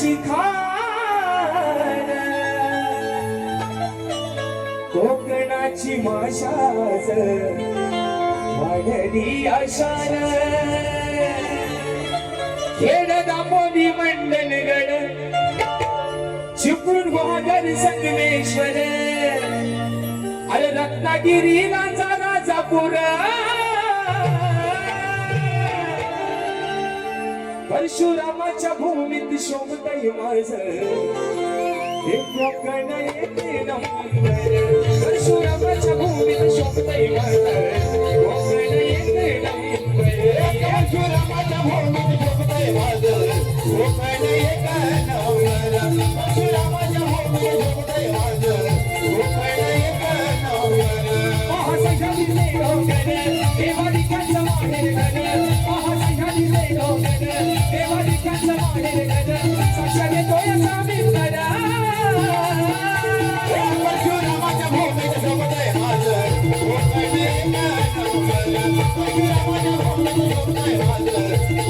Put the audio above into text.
कोकणाची खाण कोकणाची माशाच वाढली आशान खेड दापोली मंडणगड चिपळूण गोहागर संगमेश्वर. अरे रत्नागिरी राजा राजापूर. परशुरामाच्या भूमीत शोभतय माझ. हे कोकण येते परशुरामाच्या भूमीत शोभतय माझ. कोकण येते परशुरामाच्या भूमीत शोभतय माझ. कोकण येते Thank you.